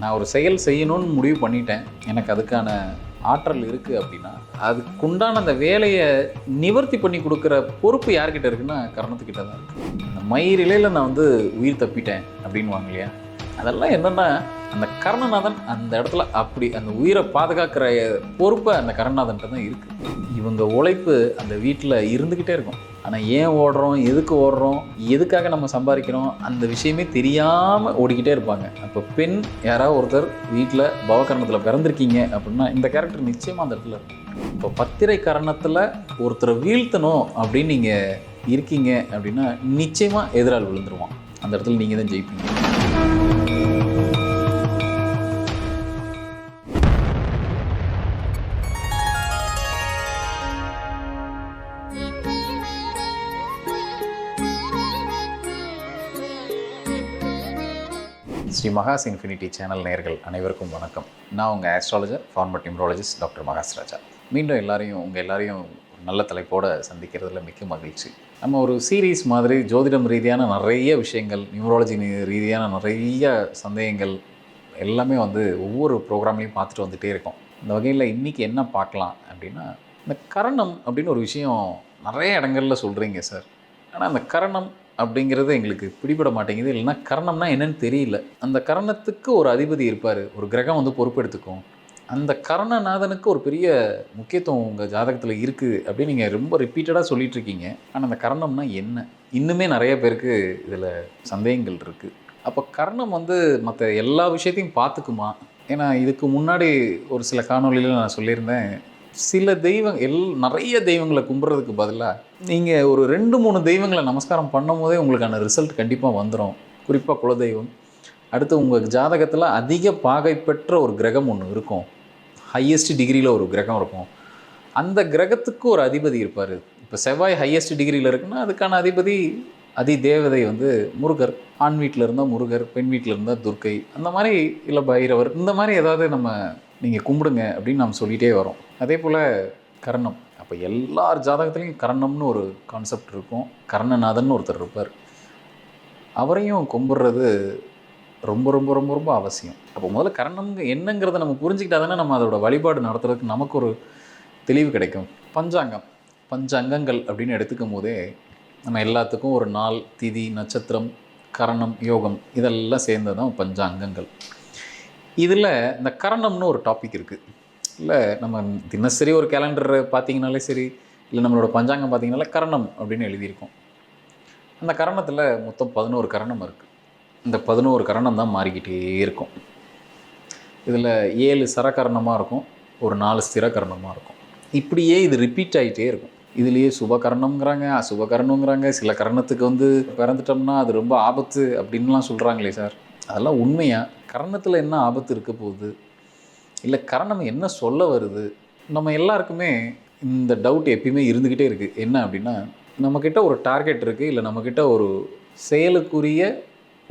நான் ஒரு செயல் செய்யணும்னு முடிவு பண்ணிட்டேன். எனக்கு அதுக்கான ஆற்றல் இருக்குது அப்படின்னா அதுக்குண்டான அந்த வேலையை நிவர்த்தி பண்ணி கொடுக்குற பொறுப்பு யார்கிட்ட இருக்குன்னா கரணத்துக்கிட்ட தான் இருக்குது இந்த மயிரிலையில் நான் வந்து உயிர் தப்பிட்டேன் அப்படின்வாங்க இல்லையா? அதெல்லாம் என்னென்னா அந்த கர்ணநாதன் அந்த இடத்துல அப்படி அந்த உயிரை பாதுகாக்கிற பொறுப்பை அந்த கர்ணநாதன்ட்ட தான் இருக்குது இவங்க உழைப்பு அந்த வீட்டில் இருந்துக்கிட்டே இருக்கும். ஆனால் ஏன் ஓடுறோம்? எதுக்கு ஓடுறோம்? எதுக்காக நம்ம சம்பாதிக்கிறோம்? அந்த விஷயமே தெரியாமல் ஓடிக்கிட்டே இருப்பாங்க. அப்போ பெண் யாராவது ஒருத்தர் வீட்டில் பவகரணத்தில் பிறந்திருக்கீங்க அப்படின்னா இந்த கேரக்டர் நிச்சயமாக அந்த இடத்துல இருக்கும். இப்போ பத்திரை கரணத்தில் ஒருத்தரை வீழ்த்தணும் அப்படின்னு நீங்கள் இருக்கீங்க அப்படின்னா நிச்சயமாக எதிரால் விழுந்துருவான். அந்த இடத்துல நீங்கள் தான் ஜெயிப்பீங்க. ஸ்ரீ மகாஸ் இன்ஃபினிட்டி சேனல் நேயர்கள் அனைவருக்கும் வணக்கம். நான் உங்கள் astrologer format numerologist doctor Mahas Raja. மீண்டும் எல்லாரையும் உங்கள் எல்லாரையும் நல்ல தலைப்போட சந்திக்கிறதுல மிக்க மகிழ்ச்சி. நம்ம ஒரு சீரீஸ் மாதிரி ஜோதிடம் ரீதியான நிறைய விஷயங்கள் நியூமராலஜி ரீதியான நிறைய சந்தேகங்கள் எல்லாமே வந்து ஒவ்வொரு ப்ரோக்ராம்லையும் பார்த்துட்டு வந்துகிட்டே இருக்கோம். இந்த வகையில் இன்றைக்கி என்ன பார்க்கலாம் அப்படின்னா இந்த கரணம் அப்படின்னு ஒரு விஷயம் நிறைய இடங்கள்ல சொல்கிறீங்க சார். ஆனால் அந்த கரணம் அப்படிங்கிறது எங்களுக்கு பிடிபட மாட்டேங்குது. இல்லைன்னா கரணம்னா என்னன்னு தெரியல. அந்த கரணத்துக்கு ஒரு அதிபதி இருப்பார். ஒரு கிரகம் வந்து பொறுப்பெடுத்துக்கும். அந்த கரணநாதனுக்கு ஒரு பெரிய முக்கியத்துவம் உங்கள் ஜாதகத்தில் இருக்குது அப்படின்னு நீங்கள் ரொம்ப ரிப்பீட்டடாக சொல்லிகிட்ருக்கீங்க ஆனால் அந்த கரணம்னா என்ன? இன்னுமே நிறைய பேருக்கு இதில் சந்தேகங்கள் இருக்குது அப்போ கர்ணம் வந்து மற்ற எல்லா விஷயத்தையும் பார்த்துக்குமா? ஏன்னா இதுக்கு முன்னாடி ஒரு சில காணொலியில் நான் சொல்லியிருந்தேன். சில தெய்வம் எல் நிறைய தெய்வங்களை கும்பிட்றதுக்கு பதிலாக நீங்கள் ஒரு ரெண்டு மூணு தெய்வங்களை நமஸ்காரம் பண்ணும் போதே உங்களுக்கான ரிசல்ட் கண்டிப்பாக வந்துடும் குறிப்பாக குலதெய்வம். அடுத்து உங்கள் ஜாதகத்தில் அதிக பாகை பெற்ற ஒரு கிரகம் ஒன்று இருக்கும். ஹையஸ்ட் டிகிரியில் ஒரு கிரகம் இருக்கும். அந்த கிரகத்துக்கு ஒரு அதிபதி இருப்பார். இப்போ செவ்வாய் ஹையஸ்ட் டிகிரியில் இருக்குன்னா அதுக்கான அதிபதி அதி தேவதை வந்து முருகர். ஆண் வீட்டில் இருந்தால் முருகர் பெண் வீட்டில் இருந்தால் துர்க்கை. அந்த மாதிரி இல்லை பைரவர். இந்த மாதிரி ஏதாவது நம்ம நீங்கள் கும்பிடுங்க அப்படின்னு நம்ம சொல்லிகிட்டே வரோம். அதே போல் கர்ணம். அப்போ எல்லார் ஜாதகத்துலேயும் கர்ணம்னு ஒரு கான்செப்ட் இருக்கும். கர்ணநாதன் ஒருத்தர் இருப்பார். அவரையும் கும்பிட்றது ரொம்ப ரொம்ப ரொம்ப ரொம்ப அவசியம். அப்போ முதல்ல கரணம்ங்க என்னங்கிறத நம்ம புரிஞ்சுக்கிட்டா தானே நம்ம அதோட வழிபாடு நடத்துறதுக்கு நமக்கு ஒரு தெளிவு கிடைக்கும். பஞ்சாங்கம். பஞ்சாங்கங்கள் அப்படின்னு எடுத்துக்கும் போதே நம்ம எல்லாத்துக்கும் ஒரு நாள் திதி நட்சத்திரம் கரணம் யோகம் இதெல்லாம் சேர்ந்தது தான் பஞ்சாங்கங்கள். இதில் இந்த கரணம்னு ஒரு டாபிக் இருக்குது இல்லை நம்ம தினசரி ஒரு கேலண்டர் பார்த்தீங்கனாலே சரி இல்லை நம்மளோட பஞ்சாங்கம் பார்த்தீங்கனாலே கரணம் அப்படின்னு எழுதியிருக்கோம். அந்த கரணத்தில் மொத்தம் பதினோரு கரணம் இருக்குது இந்த பதினோரு கரணம் தான் மாறிக்கிட்டே இருக்கும். இதில் ஏழு சரக்கரணமாக இருக்கும் ஒரு நாலு ஸ்திரக்கரணமாக இருக்கும். இப்படியே இது ரிப்பீட் ஆகிட்டே இருக்கும். இதுலேயே சுபகரணம்ங்கிறாங்க அசுபகரணங்கிறாங்க சில கரணத்துக்கு வந்து பிறந்துட்டோம்னா அது ரொம்ப ஆபத்து அப்படின்லாம் சொல்கிறாங்களே சார். அதெல்லாம் உண்மையாக கரணத்தில் என்ன ஆபத்து இருக்க போகுது? இல்லை கரணம் என்ன சொல்ல வருது? நம்ம எல்லாருக்குமே இந்த டவுட் எப்பயுமே இருந்துக்கிட்டே இருக்குது என்ன அப்படின்னா நம்மக்கிட்ட ஒரு டார்கெட் இருக்குது இல்லை நம்மக்கிட்ட ஒரு செயலுக்குரிய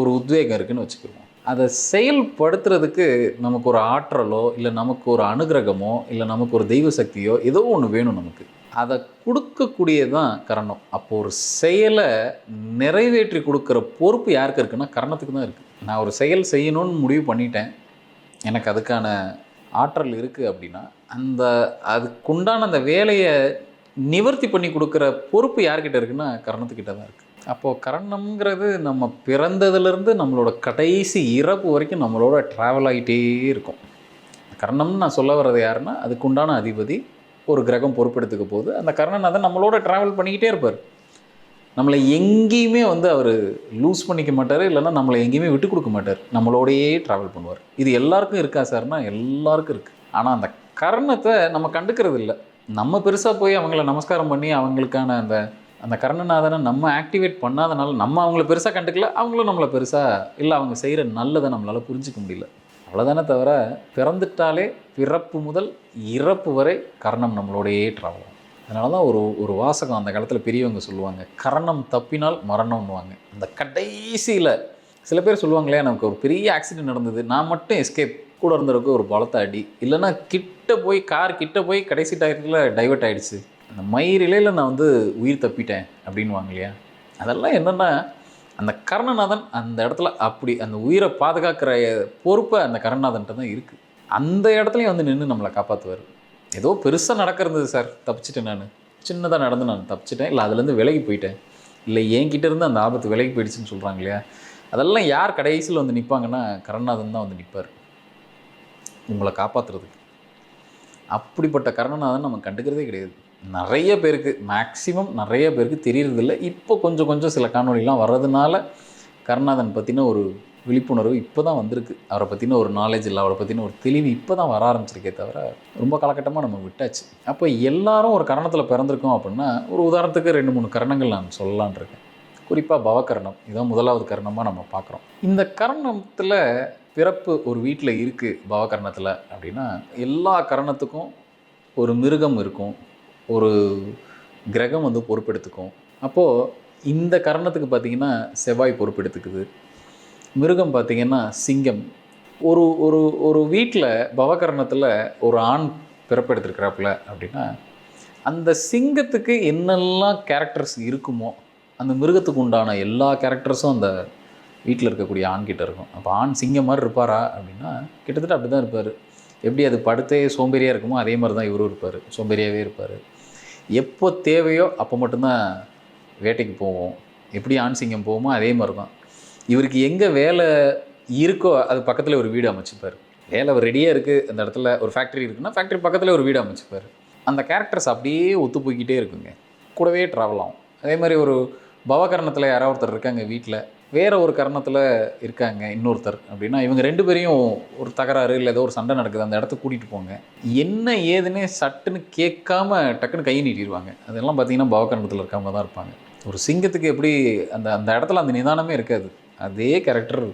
ஒரு உத்வேகம் இருக்குன்னு வச்சுக்குவோம் அதை செயல்படுத்துறதுக்கு நமக்கு ஒரு ஆற்றலோ இல்லை நமக்கு ஒரு அனுகிரகமோ இல்லை நமக்கு ஒரு தெய்வ சக்தியோ ஏதோ ஒன்று வேணும் நமக்கு. அதை கொடுக்கக்கூடியது தான் கரணம். அப்போ ஒரு செயலை நிறைவேற்றி கொடுக்குற பொறுப்பு யாருக்கு இருக்குன்னா கரணத்துக்கு தான் இருக்குது நான் ஒரு செயல் செய்யணும்னு முடிவு பண்ணிட்டேன். எனக்கு அதுக்கான ஆற்றல் இருக்குது அப்படின்னா அந்த அதுக்குண்டான அந்த வேலையை நிவர்த்தி பண்ணி கொடுக்குற பொறுப்பு யார்கிட்ட இருக்குன்னா கரணத்துக்கிட்ட தான் இருக்குது அப்போது கரணம்ங்கிறது நம்ம பிறந்ததுலேருந்து நம்மளோட கடைசி இறப்பு வரைக்கும் நம்மளோட ட்ராவல் ஆகிட்டே இருக்கும். கரணம்னு நான் சொல்ல வர்றது யாருன்னா அதுக்குண்டான அதிபதி ஒரு கிரகம் பொறுப்பெடுத்துக்க போகுது. அந்த கர்ணநாதன் நம்மளோட ட்ராவல் பண்ணிக்கிட்டே இருப்பார். நம்மளை எங்கேயுமே வந்து அவர் லூஸ் பண்ணிக்க மாட்டார் இல்லைன்னா நம்மளை எங்கேயுமே விட்டு கொடுக்க மாட்டார். நம்மளோடையே ட்ராவல் பண்ணுவார். இது எல்லாருக்கும் இருக்கா சார்னா எல்லாருக்கும் இருக்குது ஆனால் அந்த கர்ணத்தை நம்ம கண்டுக்கிறது இல்லை நம்ம பெருசாக போய் அவங்கள நமஸ்காரம் பண்ணி அவங்களுக்கான அந்த அந்த கர்ணநாதனை நம்ம ஆக்டிவேட் பண்ணாதனால நம்ம அவங்கள பெருசாக கண்டுக்கல அவங்களும் நம்மளை பெருசாக இல்லை அவங்க செய்கிற நல்லதை நம்மளால் புரிஞ்சிக்க முடியல. அவ்வளோதானே தவிர பிறந்துட்டாலே பிறப்பு முதல் இறப்பு வரை கரணம் நம்மளோடையே ட்ராவல் அதனால தான் ஒரு ஒரு வாசகம் அந்த காலத்தில் பெரியவங்க சொல்லுவாங்க கரணம் தப்பினால் மரணம்னுவாங்க அந்த கடைசியில் சில பேர் சொல்லுவாங்களே நமக்கு ஒரு பெரிய ஆக்சிடென்ட் நடந்தது நான் மட்டும் எஸ்கேப் கூட இருந்தவருக்கு ஒரு பலத்த அடி. இல்லைன்னா கிட்ட போய் கார் கிட்ட போய் கடைசி டயத்தில் டைவர்ட் ஆகிடுச்சு அந்த மயிரிலையில் நான் வந்து உயிர் தப்பிட்டேன் அப்படின்வாங்க இல்லையா? அதெல்லாம் என்னென்னா அந்த கர்ணநாதன் அந்த இடத்துல அப்படி அந்த உயிரை பாதுகாக்கிற பொறுப்பை அந்த கருணாதன்ட்ட தான் இருக்குது அந்த இடத்துலையும் வந்து நின்று நம்மளை காப்பாற்றுவார் ஏதோ பெருசாக நடக்கிறது சார். தப்பிச்சிட்டேன் நான். சின்னதாக நடந்து நான் தப்பிச்சிட்டேன். இல்லை அதுலேருந்து விலகி போயிட்டேன். இல்லை என்கிட்ட இருந்து அந்த ஆபத்து விலகி போயிடுச்சுன்னு சொல்கிறாங்க இல்லையா? அதெல்லாம் யார் கடைசியில் வந்து நிற்பாங்கன்னா கருணாதன் தான் வந்து நிற்பார் உங்களை காப்பாற்றுறதுக்கு அப்படிப்பட்ட கருணநாதன் நம்ம கண்டுக்கிறதே கிடையாது. நிறைய பேருக்கு மேக்ஸிமம் நிறைய பேருக்கு தெரியறதில்ல. இப்போ கொஞ்சம் கொஞ்சம் சில காணொலிலாம் வர்றதுனால கருணாதன் பற்றின ஒரு விழிப்புணர்வு இப்போ தான் வந்திருக்கு. அவரை பற்றின ஒரு நாலேஜ் இல்லை அவரை பற்றின ஒரு தெளிவு இப்போ தான் வர ஆரம்பிச்சிருக்கே தவிர ரொம்ப காலகட்டமாக நம்ம விட்டாச்சு. அப்போ எல்லாரும் ஒரு கரணத்தில் பிறந்திருக்கோம் அப்படின்னா ஒரு உதாரணத்துக்கு ரெண்டு மூணு கரணங்கள் நான் சொல்லலான் இருக்கேன். குறிப்பாக பவகரணம் இதான் முதலாவது கரணமாக நம்ம பார்க்குறோம். இந்த கரணத்தில் பிறப்பு ஒரு வீட்டில் இருக்குது பவகரணத்தில் அப்படின்னா எல்லா கரணத்துக்கும் ஒரு மிருகம் இருக்கும். ஒரு கிரகம் வந்து பொறுப்பெடுத்துக்கும். அப்போது இந்த கரணத்துக்கு பார்த்திங்கன்னா செவ்வாய் பொறுப்பெடுத்துக்குது. மிருகம் பார்த்திங்கன்னா சிங்கம். ஒரு ஒரு ஒரு வீட்டில் பவகரணத்தில் ஒரு ஆண் பிறப்பெடுத்திருக்கிறாப்புல அப்படின்னா அந்த சிங்கத்துக்கு என்னெல்லாம் கேரக்டர்ஸ் இருக்குமோ அந்த மிருகத்துக்கு உண்டான எல்லா கேரக்டர்ஸும் அந்த வீட்டில் இருக்கக்கூடிய ஆண்கிட்ட இருக்கும். அப்போ ஆண் சிங்கம் மாதிரி இருப்பாரா அப்படின்னா கிட்டத்தட்ட அப்படி தான் இருப்பார். எப்படி அது படுத்தே சோம்பேறியாக இருக்குமோ அதே மாதிரி தான் இவரும் இருப்பார். சோம்பேறியாகவே இருப்பார். எப்போ தேவையோ அப்போ மட்டும்தான் வேட்டைக்கு போவோம். எப்படி ஆன்சிங்கம் போவோமோ அதே மாதிரி தான் இவருக்கு எங்கே வேலை இருக்கோ அது பக்கத்தில் ஒரு வீடு அமைச்சுப்பார். வேலை ரெடியாக இருக்குது அந்த இடத்துல ஒரு ஃபேக்ட்ரி இருக்குன்னா ஃபேக்ட்ரி பக்கத்தில் ஒரு வீடு அமைச்சுப்பார். அந்த கேரக்டர்ஸ் அப்படியே ஒத்து போய்கிட்டே இருக்குங்க. கூடவே ட்ராவல் ஆகும். அதே மாதிரி ஒரு பவகரணத்தில் யாராவது ஒருத்தர் இருக்காங்க வீட்டில் வேற ஒரு கரணத்தில் இருக்காங்க இன்னொருத்தர் அப்படின்னா இவங்க ரெண்டு பேரையும் ஒரு தகராறு இல்லை ஏதோ ஒரு சண்டை நடக்குது அந்த இடத்த கூட்டிகிட்டு போங்க. என்ன ஏதுன்னே சட்டுன்னு கேட்காம டக்குன்னு கையை நீட்டிடுவாங்க. அதெல்லாம் பார்த்தீங்கன்னா பவகரணத்தில் இருக்காம தான் இருப்பாங்க. ஒரு சிங்கத்துக்கு எப்படி அந்த அந்த இடத்துல அந்த நிதானமே இருக்காது. அதே கேரக்டர்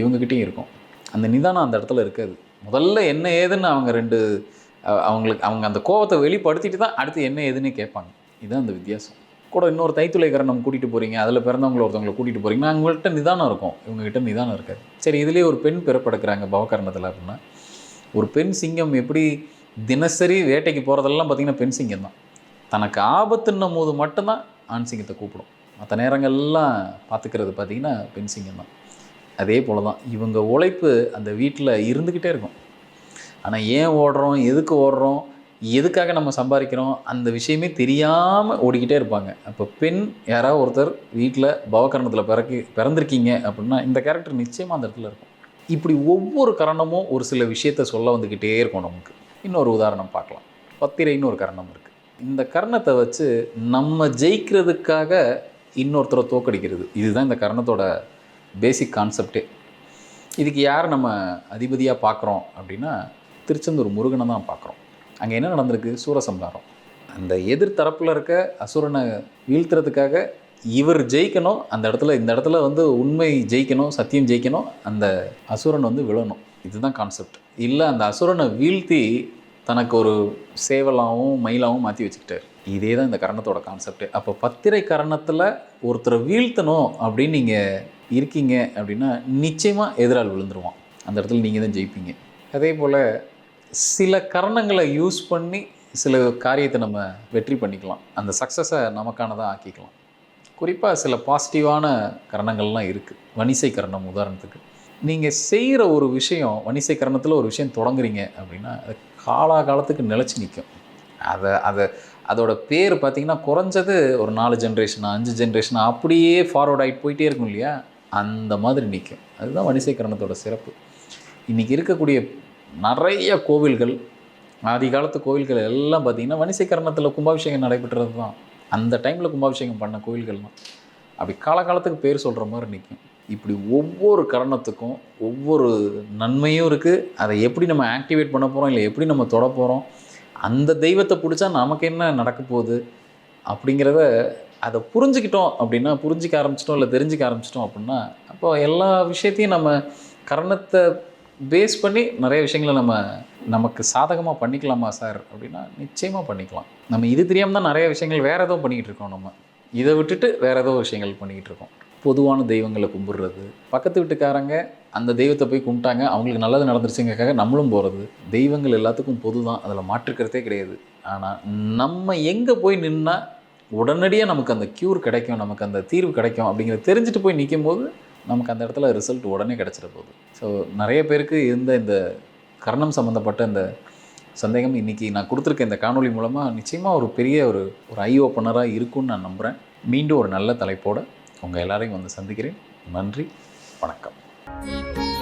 இவங்ககிட்டையும் இருக்கும். அந்த நிதானம் அந்த இடத்துல இருக்காது. முதல்ல என்ன ஏதுன்னு அவங்க ரெண்டு அவங்களுக்கு அவங்க அந்த கோவத்தை வெளிப்படுத்திட்டு தான் அடுத்து என்ன ஏதுன்னு கேட்பாங்க. இதுதான் அந்த வித்தியாசம். கூட இன்னொரு தைத்துளைக்காரன் கூட்டிகிட்டு போகிறீங்க அதில் பிறந்தவங்கள ஒருத்தவங்களை கூட்டிகிட்டு போகிறீங்கன்னா அவங்கள்ட்ட நிதானம் இருக்கும். இவங்ககிட்ட நிதானம் இருக்காது சரி இதுலேயே ஒரு பெண் பிறப்பெடுக்கிறாங்க பவகரணத்தில் அப்படின்னா ஒரு பெண் சிங்கம் எப்படி தினசரி வேட்டைக்கு போகிறதெல்லாம் பார்த்தீங்கன்னா பெண் சிங்கம் தான். தனக்கு ஆபத்துன்னும் போது மட்டும்தான் ஆண் சிங்கத்தை கூப்பிடும். மற்ற நேரங்கள்லாம் பார்த்துக்கிறது பார்த்தீங்கன்னா பெண் சிங்கம் தான். அதே போல் தான் இவங்க உழைப்பு அந்த வீட்டில் இருந்துக்கிட்டே இருக்கும். ஆனால் ஏன் ஓடுறோம்? எதுக்கு ஓடுறோம்? எதுக்காக நம்ம சம்பாதிக்கிறோம்? அந்த விஷயமே தெரியாமல் ஓடிக்கிட்டே இருப்பாங்க. அப்போ பெண் யாராவது ஒருத்தர் வீட்டில் பவகரணத்தில் பிறக்கி பிறந்திருக்கீங்க அப்படின்னா இந்த கேரக்டர் நிச்சயமாக அந்த இடத்துல இருக்கும். இப்படி ஒவ்வொரு கரணமும் ஒரு சில விஷயத்த சொல்ல வந்துக்கிட்டே இருக்கும் நமக்கு. இன்னொரு உதாரணம் பார்க்கலாம். பத்திரைன்னு ஒரு கரணம் இருக்குது இந்த கரணத்தை வச்சு நம்ம ஜெயிக்கிறதுக்காக இன்னொருத்தரை தோக்கடிக்கிறது. இதுதான் இந்த கரணத்தோட பேசிக் கான்செப்டே இதுக்கு யார் நம்ம அதிபதியாக பார்க்குறோம் அப்படின்னா திருச்செந்தூர் முருகனை தான் பார்க்குறோம். அங்கே என்ன நடந்திருக்கு? சூரசம்ஹாரம். அந்த எதிர்த்தரப்பில் இருக்க அசுரனை வீழ்த்துறதுக்காக இவர் ஜெயிக்கணும் அந்த இடத்துல இந்த இடத்துல வந்து உண்மை ஜெயிக்கணும் சத்தியம் ஜெயிக்கணும் அந்த அசுரன் வந்து விழணும். இதுதான் கான்செப்ட் இல்லை அந்த அசுரனை வீழ்த்தி தனக்கு ஒரு சேவலாகவும் மயிலாகவும் மாற்றி வச்சுக்கிட்டார். இதே தான் இந்த கரணத்தோட கான்செப்ட் அப்போ பத்திரை கரணத்தில் ஒருத்தரை வீழ்த்தணும் அப்படின்னு நீங்கள் இருக்கீங்க அப்படின்னா நிச்சயமாக எதிரால் விழுந்துருவான். அந்த இடத்துல நீங்கள் தான் ஜெயிப்பீங்க. அதே போல் சில கரணங்களை யூஸ் பண்ணி சில காரியத்தை நம்ம வெற்றி பண்ணிக்கலாம். அந்த சக்ஸஸை நமக்கானதாக ஆக்கிக்கலாம். குறிப்பாக சில பாசிட்டிவான கரணங்கள்லாம் இருக்குது வணிசை கரணம் உதாரணத்துக்கு. நீங்கள் செய்கிற ஒரு விஷயம் வணிசை கரணத்தில் ஒரு விஷயம் தொடங்குறீங்க அப்படின்னா அது காலாகாலத்துக்கு நிலச்சி நிற்கும் அதை அதை அதோட பேர் பார்த்திங்கன்னா குறைஞ்சது ஒரு நாலு ஜென்ரேஷன் அஞ்சு ஜென்ரேஷன் அப்படியே ஃபார்வர்ட் ஆகிட்டு போயிட்டே இருக்கும் இல்லையா? அந்த மாதிரி நிற்கும் அதுதான் வணிசை கரணத்தோட சிறப்பு. இன்றைக்கி இருக்கக்கூடிய நிறைய கோவில்கள் ஆதி காலத்து கோவில்கள் எல்லாம் பார்த்திங்கன்னா வணிசைக்கரணத்தில் கும்பாபிஷேகம் நடைபெற்றது தான் அந்த டைமில் கும்பாபிஷேகம் பண்ண கோவில்கள்லாம். அப்படி காலகாலத்துக்கு பேர் சொல்கிற மாதிரி நிற்கும் இப்படி ஒவ்வொரு கரணத்துக்கும் ஒவ்வொரு நன்மையும் இருக்குது அதை எப்படி நம்ம ஆக்டிவேட் பண்ண போகிறோம் இல்லை எப்படி நம்ம தொட போகிறோம் அந்த தெய்வத்தை பிடிச்சா நமக்கு என்ன நடக்க போகுது அப்படிங்கிறத அதை புரிஞ்சுக்கிட்டோம் அப்படின்னா புரிஞ்சிக்க ஆரம்பிச்சிட்டோம் இல்லை தெரிஞ்சுக்க ஆரம்பிச்சிட்டோம் அப்படின்னா அப்போ எல்லா விஷயத்தையும் நம்ம கரணத்தை பேஸ் பண்ணி நிறைய விஷயங்களை நம்ம நமக்கு சாதகமாக பண்ணிக்கலாமா சார் அப்படின்னா நிச்சயமாக பண்ணிக்கலாம். நம்ம இது தெரியாமல் தான் நிறைய விஷயங்கள் வேறு ஏதோ பண்ணிக்கிட்டு இருக்கோம் நம்ம. இதை விட்டுட்டு வேறு ஏதோ விஷயங்கள் பண்ணிக்கிட்டு இருக்கோம். பொதுவான தெய்வங்களை கும்பிடுறது. பக்கத்து வீட்டுக்காரங்க அந்த தெய்வத்தை போய் கும்பிட்டாங்க. அவங்களுக்கு நல்லது நடந்துருச்சுங்கக்காக நம்மளும் போகிறது தெய்வங்கள் எல்லாத்துக்கும் பொது தான். அதில் மாற்றுக்கிறதே கிடையாது. ஆனால் நம்ம எங்கே போய் நின்னால் உடனடியாக நமக்கு அந்த க்யூர் கிடைக்கும். நமக்கு அந்த தீர்வு கிடைக்கும். அப்படிங்கிறத தெரிஞ்சுட்டு போய் நிற்கும் போது நமக்கு அந்த இடத்துல ரிசல்ட் உடனே கிடச்சிட போகுது. ஸோ நிறைய பேருக்கு இருந்த இந்த கர்ணம் சம்மந்தப்பட்ட இந்த சந்தேகம் இன்றைக்கி நான் கொடுத்துருக்க இந்த காணொலி மூலமாக நிச்சயமாக ஒரு பெரிய ஒரு ஒரு ஐ ஓப்பனராக இருக்கும்னு நான் நம்புகிறேன் மீண்டும் ஒரு நல்ல தலைப்போடு உங்கள் எல்லாரையும் வந்து சந்திக்கிறேன். நன்றி. வணக்கம்.